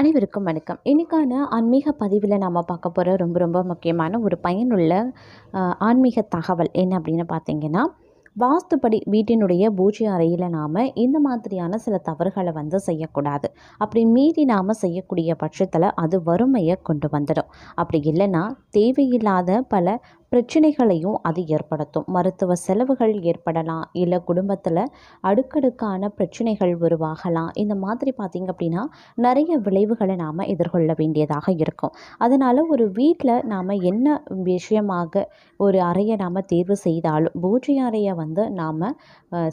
அனைவருக்கும் வணக்கம். இன்றைக்கான ஆன்மீக பதிவில் நாம் பார்க்க போகிற ரொம்ப ரொம்ப முக்கியமான ஒரு பயனுள்ள ஆன்மீக தகவல் என்ன அப்படின்னு பார்த்தீங்கன்னா வாஸ்துப்படி வீட்டினுடைய பூஜை அறையில் நாம் இந்த மாதிரியான சில தவறுகளை வந்து செய்யக்கூடாது. அப்படி மீறி நாம் செய்யக்கூடிய பட்சத்தில் அது வறுமையை கொண்டு வந்துடும். அப்படி இல்லைன்னா தேவையில்லாத பல பிரச்சனைகளையும் அது ஏற்படுத்தும். மருத்துவ செலவுகள் ஏற்படலாம் இல்லை குடும்பத்தில் அடுக்கடுக்கான பிரச்சனைகள் உருவாகலாம். இந்த மாதிரி பார்த்திங்க அப்படின்னா நிறைய விளைவுகளை நாம் எதிர்கொள்ள வேண்டியதாக இருக்கும். அதனால் ஒரு வீட்டில் நாம் என்ன விஷயமாக ஒரு அறையை நாம் தேர்வு செய்தாலும் பூஜை அறையை வந்து நாம்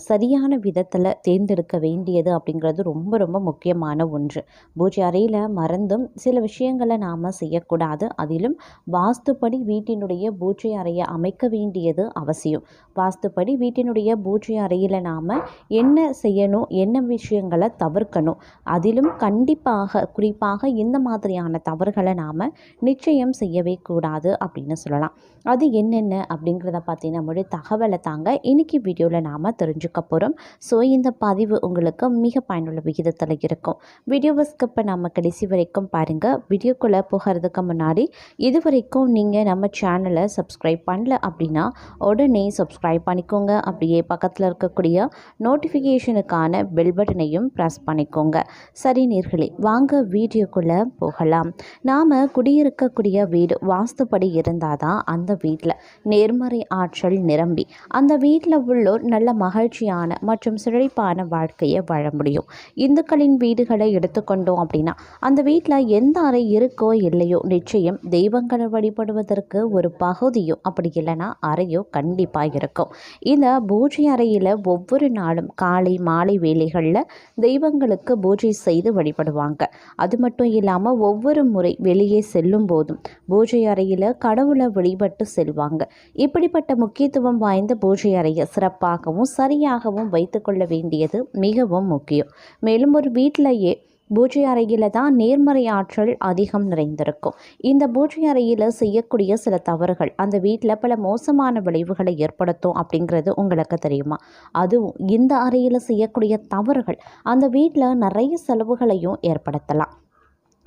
சரியான விதத்தில் தேர்ந்தெடுக்க வேண்டியது அப்படிங்கிறது ரொம்ப ரொம்ப முக்கியமான ஒன்று. பூஜை அறையில் மறந்தும் சில விஷயங்களை நாம் செய்யக்கூடாது. அதிலும் வாஸ்துப்படி வீட்டினுடைய பூஜை அறையை அமைக்க வேண்டியது அவசியம். வாஸ்துப்படி வீட்டினுடைய பூஜை அறையில் நாம் என்ன செய்யணும் என்ன விஷயங்களை தவிர்க்கணும் அதிலும் கண்டிப்பாக குறிப்பாக இந்த மாதிரியான தவறுகளை நாம் நிச்சயம் செய்யவே கூடாது அப்படின்னு சொல்லலாம். அது என்னென்ன அப்படிங்கிறத பார்த்தீங்கன்னா முழு தகவலை தாங்க இன்றைக்கி வீடியோவில் நாம் தெரிஞ்சுக்க போகிறோம் ஸோ இந்த பதிவு உங்களுக்கு மிக பயனுள்ள விகிதத்தில் இருக்கும். வீடியோவை ஸ்கிப்பை நம்ம கடைசி வரைக்கும் பாருங்கள் வீடியோக்குள்ளே போகிறதுக்கு முன்னாடி இது வரைக்கும் நீங்கள் நம்ம சேனலை சப்ஸ்கிரைப் பண்ணல அப்படின்னா உடனே சப்ஸ்கிரைப் பண்ணிக்கோங்க. அப்படியே பக்கத்தில் இருக்கக்கூடிய நோட்டிஃபிகேஷனுக்கான பெல் பட்டனையும் ப்ரெஸ் பண்ணிக்கோங்க. சரி நேர்களே வாங்க வீடியோக்குள்ளே போகலாம். நாம் குடியிருக்கக்கூடிய வீடு வாஸ்துப்படி இருந்தால் தான் அந்த வீட்டில் நேர்மறை ஆற்றல் நிரம்பி அந்த வீட்டில் உள்ளோர் நல்ல மகிழ்ச்சியான மற்றும் செழிப்பான வாழ்க்கையை வாழ முடியும். இந்துக்களின் வீடுகளை எடுத்துக்கொண்டோம் அப்படின்னா அந்த வீட்டில் எந்த அறை இருக்கோ இல்லையோ நிச்சயம் தெய்வங்களை வழிபடுவதற்கு ஒரு பகுதி பகுதியோ அப்படி இல்லைன்னா அறையோ கண்டிப்பாக இருக்கும். இந்த பூஜை அறையில் ஒவ்வொரு நாளும் காலை மாலை வேலைகளில் தெய்வங்களுக்கு பூஜை செய்து வழிபடுவாங்க. அது மட்டும் இல்லாமல் ஒவ்வொரு முறை வெளியே செல்லும் போதும் பூஜை அறையில் கடவுளை வழிபட்டு செல்வாங்க. இப்படிப்பட்ட முக்கியத்துவம் வாய்ந்த பூஜை அறையை சிறப்பாகவும் சரியாகவும் வைத்துக்கொள்ள வேண்டியது மிகவும் முக்கியம். மேலும் ஒரு வீட்டிலேயே பூஜை அறையில் தான் நேர்மறை ஆற்றல் அதிகம் நிறைந்திருக்கும். இந்த பூஜை அறையில் செய்யக்கூடிய சில தவறுகள் அந்த வீட்டில் பல மோசமான விளைவுகளை ஏற்படுத்தும் அப்படிங்கிறது உங்களுக்கு தெரியுமா? அதுவும் இந்த அறையில் செய்யக்கூடிய தவறுகள் அந்த வீட்டில் நிறைய செலவுகளையும் ஏற்படுத்தலாம்.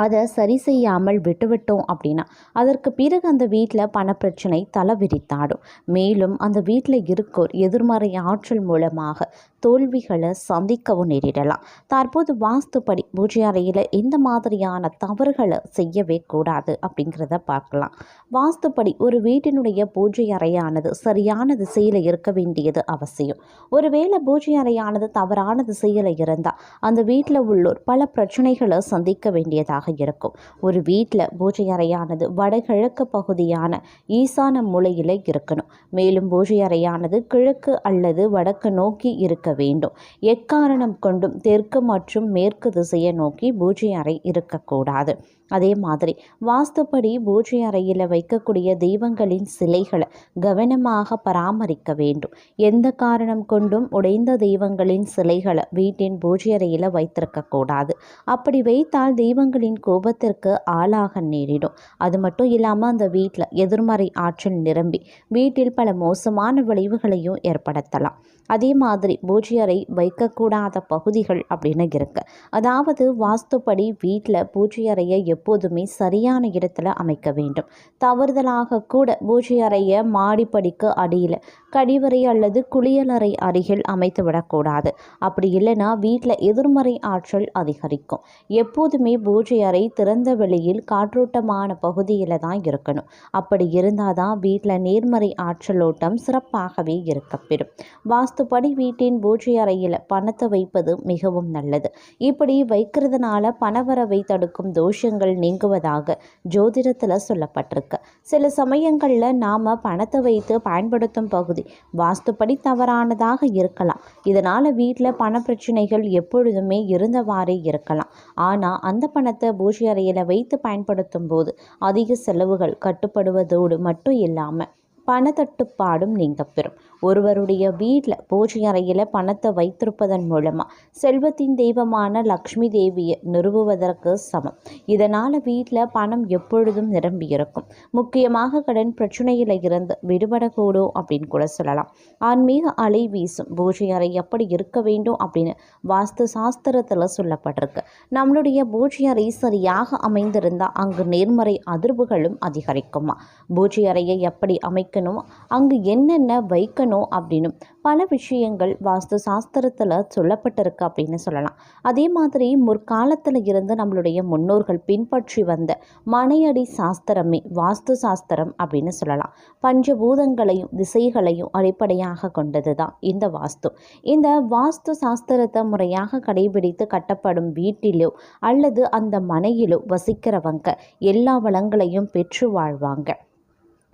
அதை சரி செய்யாமல் விட்டுவிட்டோம் அப்படின்னா அதற்கு பிறகு அந்த வீட்டில் பணப்பிரச்சனை தலை விரித்தாடும் மேலும் அந்த வீட்டில் இருக்கோர் எதிர்மறை ஆற்றல் மூலமாக தோல்விகளை சந்திக்கவும் நேரிடலாம். தற்போது வாஸ்துப்படி பூஜை அறையில் இந்த மாதிரியான தவறுகளை செய்யவே கூடாது அப்படிங்கிறத பார்க்கலாம். வாஸ்துப்படி ஒரு வீட்டினுடைய பூஜை அறையானது சரியான திசையில் இருக்க வேண்டியது அவசியம். ஒருவேளை பூஜை அறையானது தவறான திசையில் இருந்தால் அந்த வீட்டில் உள்ளோர் பல பிரச்சனைகளை சந்திக்க வேண்டியதாக இருக்கும். ஒரு வீட்டில் பூஜை அறையானது வடகிழக்கு பகுதியான ஈசான மூலையில் இருக்கணும். மேலும் பூஜை அறையானது கிழக்கு அல்லது வடக்கு நோக்கி இருக்க வேண்டும். எக்காரணம் கொண்டும் தெற்கு மற்றும் மேற்கு திசையை நோக்கி பூஜை அறை இருக்கக்கூடாது. அதே மாதிரி வாஸ்துப்படி பூஜை அறையில் வைக்கக்கூடிய தெய்வங்களின் சிலைகளை கவனமாக பராமரிக்க வேண்டும். எந்த காரணம் கொண்டும் உடைந்த தெய்வங்களின் சிலைகளை வீட்டின் பூஜை அறையில் வைத்திருக்கக்கூடாது அப்படி வைத்தால் தெய்வங்களின் கோபத்திற்கு ஆளாக நேரிடும். அது மட்டும் இல்லாமல் அந்த வீட்டில் எதிர்மறை ஆற்றல் நிரம்பி வீட்டில் பல மோசமான விளைவுகளையும் ஏற்படுத்தலாம். அதே மாதிரி பூஜை அறை வைக்கக்கூடாத பகுதிகள் அப்படின்னு இருக்கு. அதாவது வாஸ்துப்படி வீட்டில் பூஜை அறையை எப்போதுமே சரியான இடத்துல அமைக்க வேண்டும். தவறுதலாக கூட பூஜை அறையை மாடிப்படிக்கு அடியில் கழிவறை அல்லது குளியலறை அருகில் அமைத்து விடக்கூடாது. அப்படி இல்லைன்னா வீட்டில் எதிர்மறை ஆற்றல் அதிகரிக்கும். எப்போதுமே பூஜை அறை திறந்த வெளியில் காற்றோட்டமான பகுதியில் தான் இருக்கணும். அப்படி இருந்தால் தான் வீட்டில் நேர்மறை ஆற்றலோட்டம் சிறப்பாகவே இருக்கப்பெறும் வாஸ்துப்படி வீட்டின் பூஜை அறையில் பணத்தை வைப்பது மிகவும் நல்லது. இப்படி வைக்கிறதுனால பணவரவை தடுக்கும் தோஷங்கள் நீங்குவதாக ஜோதிடத்தில் சொல்லப்பட்டிருக்கு. சில சமயங்களில் நாம் பணத்தை வைத்து பயன்படுத்தும் பகுதி வாஸ்துப்படி தவறானதாக இருக்கலாம். இதனால் வீட்டில் பண பிரச்சனைகள் எப்பொழுதுமே இருந்தவாறே இருக்கலாம். ஆனால் அந்த பணத்தை பூஜை அறையில் வைத்து பயன்படுத்தும் போது அதிக செலவுகள் கட்டுப்படுவதோடு மட்டும் இல்லாமல் பணத்தட்டுப்பாடும் நீங்க பெறும் ஒருவருடைய வீட்டில் பூஜை அறையில் பணத்தை வைத்திருப்பதன் மூலமாக செல்வத்தின் தெய்வமான லக்ஷ்மி தேவியை நிறுவுவதற்கு சமம். இதனால் வீட்டில் பணம் எப்பொழுதும் நிரம்பி இருக்கும். முக்கியமாக கடன் பிரச்சனையில் இருந்து விடுபடக்கூடும் அப்படின்னு கூட சொல்லலாம். ஆன்மீக அலை வீசும். பூஜை அறை எப்படி இருக்க வேண்டும் அப்படின்னு வாஸ்து சாஸ்திரத்தில் சொல்லப்பட்டிருக்கு. நம்மளுடைய பூஜை அறை சரியாக அமைந்திருந்தால் அங்கு நேர்மறை அதிர்வுகளும் அதிகரிக்குமா? பூஜை அறையை எப்படி அமைக்க வைக்கணும் அங்கு என்னென்ன வைக்கணும் அப்படின்னு பல விஷயங்கள் வாஸ்து சாஸ்திரத்தில் சொல்லப்பட்டிருக்கு அப்படின்னு சொல்லலாம். அதே மாதிரி முற்காலத்தில் இருந்து நம்மளுடைய முன்னோர்கள் பின்பற்றி வந்த மனையடி சாஸ்திரமே வாஸ்து சாஸ்திரம் அப்படின்னு சொல்லலாம். பஞ்சபூதங்களையும் திசைகளையும் அடிப்படையாக கொண்டது தான் இந்த வாஸ்து. இந்த வாஸ்து சாஸ்திரத்தை முறையாக கடைபிடித்து கட்டப்படும் வீட்டிலோ அல்லது அந்த மனையிலோ வசிக்கிறவங்க எல்லா வளங்களையும் பெற்று வாழ்வாங்க.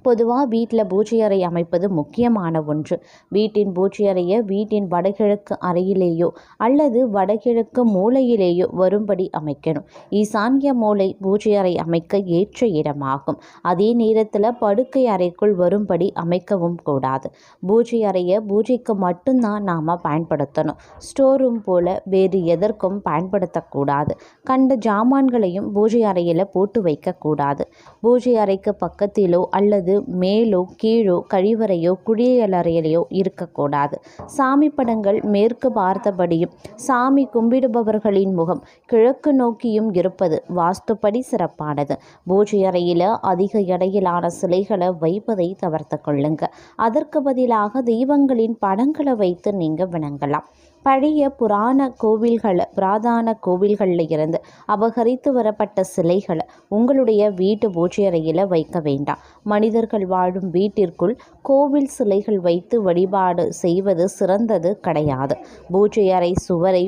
பொதுவாக வீட்டில் பூஜை அறை அமைப்பது முக்கியமான ஒன்று. வீட்டின் பூஜை அறையை வீட்டின் வடகிழக்கு அறையிலேயோ அல்லது வடகிழக்கு மூலையிலேயோ வரும்படி அமைக்கணும். ஈசான்ய மூலை பூஜை அறை அமைக்க ஏற்ற இடமாகும். அதே நேரத்தில் படுக்கை அறைக்குள் வரும்படி அமைக்கவும் கூடாது. பூஜை அறையை பூஜைக்கு மட்டும்தான் நாம் பயன்படுத்தணும். ஸ்டோர் ரூம் போல் வேறு எதற்கும் பயன்படுத்தக்கூடாது. கண்ட ஜாமான்களையும் பூஜை அறையில் போட்டு வைக்கக்கூடாது. பூஜை அறைக்கு பக்கத்திலோ அல்லது மேலோ கீழோ கழிவறையோ குளியலறையிலையோ இருக்கக்கூடாது. சாமி படங்கள் மேற்கு பார்த்தபடியும் சாமி கும்பிடுபவர்களின் முகம் கிழக்கு நோக்கியும் இருப்பது வாஸ்துப்படி சிறப்பானது. பூஜை அறையில் அதிக எடையிலான சிலைகளை வைப்பதை தவிர்த்து கொள்ளுங்க. அதற்கு பதிலாக தெய்வங்களின் படங்களை வைத்து நீங்கள் வணங்கலாம் பழைய புராண கோவில்களை புராதான கோவில்களில் இருந்து அபகரித்து வரப்பட்ட சிலைகளை உங்களுடைய வீட்டு பூஜை அறையில் வைக்க வேண்டாம். மனிதர்கள் வாழும் வீட்டிற்குள் கோவில் சிலைகள் வைத்து வழிபாடு செய்வது சிறந்தது கிடையாது. பூஜை அறை சுவரை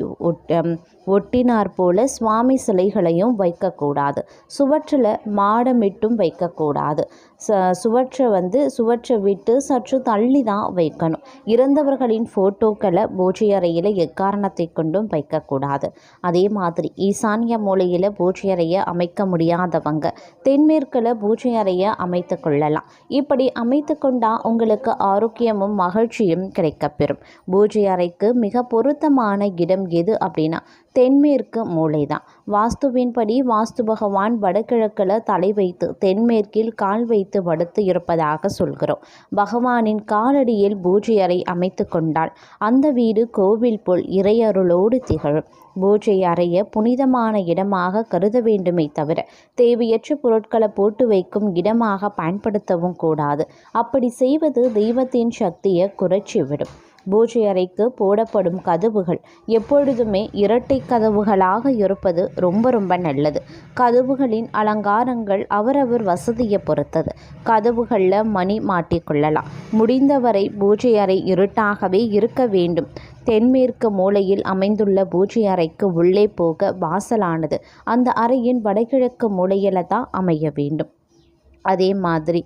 ஒட்டினார் போல சுவாமி சிலைகளையும் வைக்கக்கூடாது. சுவற்றில் மாடமிட்டும் வைக்கக்கூடாது. ச சுவற்றை வந்து சுவற்றை விட்டு சற்று தள்ளி தான் வைக்கணும். இறந்தவர்களின் ஃபோட்டோக்களை பூஜை அறையில் எக்காரணத்தை கொண்டும் வைக்கக்கூடாது. அதே மாதிரி ஈசானிய மூலையில் பூஜை அறையை அமைக்க முடியாதவங்க தென்மேற்கில் பூஜை அறையை அமைத்து கொள்ளலாம். இப்படி அமைத்து கொண்டால் உங்களுக்கு ஆரோக்கியமும் மகிழ்ச்சியும் கிடைக்கப்பெறும். பூஜை அறைக்கு மிக பொருத்தமான இடம் எது அப்படின்னா தென்மேற்கு மூலைதான். வாஸ்துவின்படி வாஸ்து பகவான் வடகிழக்கில் தலை வைத்து தென்மேற்கில் கால் வைத்து படுத்து இருப்பதாக சொல்கிறோம். பகவானின் காலடியில் பூஜை அறை அமைத்து கொண்டால் அந்த வீடு கோவில் போல் இறையருளோடு திகழும். பூஜை அறைய புனிதமான இடமாக கருத வேண்டுமே தவிர தேவையற்ற பொருட்களை போட்டு வைக்கும் இடமாக பயன்படுத்தவும் கூடாது. அப்படி செய்வது தெய்வத்தின் சக்தியை குறைச்சிவிடும். பூஜை அறைக்கு போடப்படும் கதவுகள். எப்பொழுதுமே இரட்டை கதவுகளாக இருப்பது ரொம்ப ரொம்ப நல்லது. கதவுகளின் அலங்காரங்கள் அவரவர் வசதியை பொறுத்தது. கதவுகளில் மணி மாட்டிக்கொள்ளலாம் முடிந்தவரை பூஜை அறை இருட்டாகவே இருக்க வேண்டும். தென்மேற்கு மூலையில் அமைந்துள்ள பூஜை அறைக்கு உள்ளே போக வாசலானது. அந்த அறையின் வடகிழக்கு மூலையில் தான் அமைய வேண்டும். அதே மாதிரி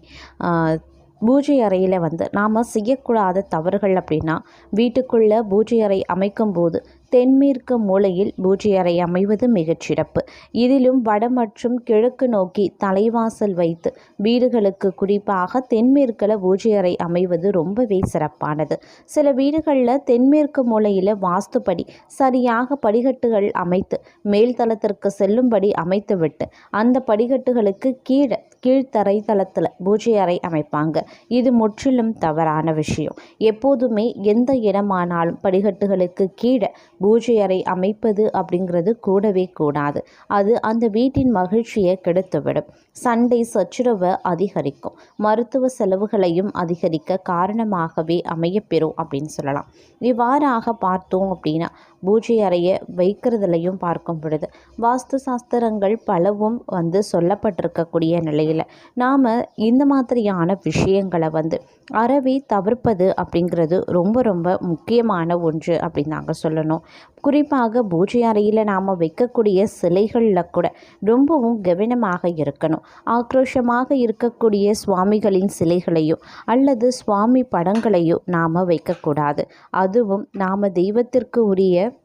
பூஜை அறையில் வந்து நாம் செய்யக்கூடாத தவறுகள் அப்படின்னா வீட்டுக்குள்ளே பூஜை அறை அமைக்கும்போது தென்மேற்கு மூலையில் பூஜை அறை அமைவது மிகச்சிறப்பு இதிலும் வட மற்றும் கிழக்கு நோக்கி தலைவாசல் வைத்து வீடுகளுக்கு குறிப்பாக தென்மேற்கில் பூஜை அறை அமைவது ரொம்பவே சிறப்பானது. சில வீடுகளில் தென்மேற்கு மூலையில் வாஸ்துப்படி சரியாக படிக்கட்டுகள் அமைத்து மேல்தளத்திற்கு செல்லும்படி அமைத்துவிட்டு அந்த படிகட்டுகளுக்கு கீழே கீழ்த்தரை தளத்தில் பூஜை அறை அமைப்பாங்க. இது முற்றிலும் தவறான விஷயம். எப்போதுமே எந்த இடமானாலும் படிக்கட்டுகளுக்கு கீழே பூஜை அறை அமைப்பது அப்படிங்கிறது கூடவே கூடாது. அது அந்த வீட்டின் மகிழ்ச்சியை கெடுத்துவிடும். சண்டை சச்சுரவை அதிகரிக்கும். மருத்துவ செலவுகளையும் அதிகரிக்க காரணமாகவே அமையப்பெறும் அப்படின்னு சொல்லலாம். இவ்வாறாக பார்த்தோம் அப்படின்னா பூஜை அறையை வைக்கிறதுலையும் பார்க்கும் பொழுது வாஸ்து சாஸ்திரங்கள் பலவும் வந்து சொல்லப்பட்டிருக்கக்கூடிய நிலையில் நாம் இந்த மாதிரியான விஷயங்களை வந்து அறவே தவிர்ப்பது அப்படிங்கிறது ரொம்ப ரொம்ப முக்கியமான ஒன்று அப்படின்னு நாங்கள் சொல்லணும். குறிப்பாக பூஜை அறையில் நாம் வைக்கக்கூடிய சிலைகளில் கூட ரொம்பவும் கவனமாக இருக்கணும். ஆக்ரோஷமாக இருக்கக்கூடிய சுவாமிகளின் சிலைகளையோ அல்லது சுவாமி படங்களையோ நாம் வைக்கக்கூடாது. அதுவும் நாம் தெய்வத்திற்கு உரிய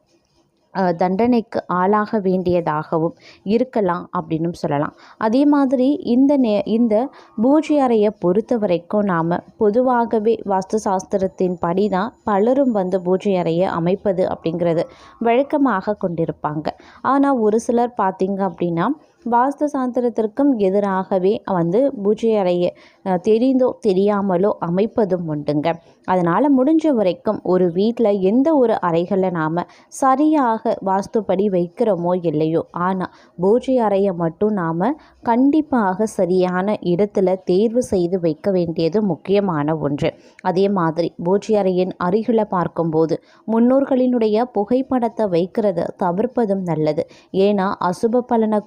தண்டனைக்கு ஆளாக வேண்டியதாகவும் இருக்கலாம் அப்படின்னும் சொல்லலாம். அதே மாதிரி இந்த நே இந்த பூஜை அறையை பொறுத்த வரைக்கும் நாம் பொதுவாகவே வாஸ்து சாஸ்திரத்தின் படி தான் பலரும் வந்து பூஜை அறையை அமைப்பது அப்படிங்கிறது வழக்கமாக கொண்டிருப்பாங்க. ஆனால் ஒரு சிலர் பார்த்திங்க அப்படின்னா வாஸ்து சாஸ்திரத்திற்கும் எதிராகவே வந்து பூஜை அறையை தெரிந்தோ தெரியாமலோ அமைப்பதும் உண்டுங்க. அதனால் முடிஞ்ச வரைக்கும் ஒரு வீட்டில் எந்த ஒரு அறைகளை நாம் சரியாக வாஸ்துப்படி வைக்கிறோமோ இல்லையோ ஆனால் பூஜை அறையை மட்டும் நாம் கண்டிப்பாக சரியான இடத்துல தேர்வு செய்து வைக்க வேண்டியது முக்கியமான ஒன்று. அதே மாதிரி பூஜை அறையின் அருகில் பார்க்கும்போது முன்னோர்களினுடைய புகைப்படத்தை வைக்கிறத தவிர்ப்பதும் நல்லது. ஏன்னா அசுப பலனை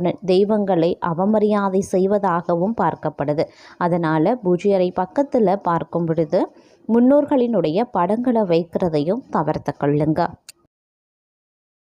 கொடுப்பதுடன் தெய்வங்களை அவமரியாதை செய்வதாகவும் பார்க்கப்படுது. அதனால் பூஜை அறை பக்கத்தில் பார்க்கும் பொழுது முன்னோர்களினுடைய படங்களை வைக்கிறதையும் தவிர்த்து கொள்ளுங்க.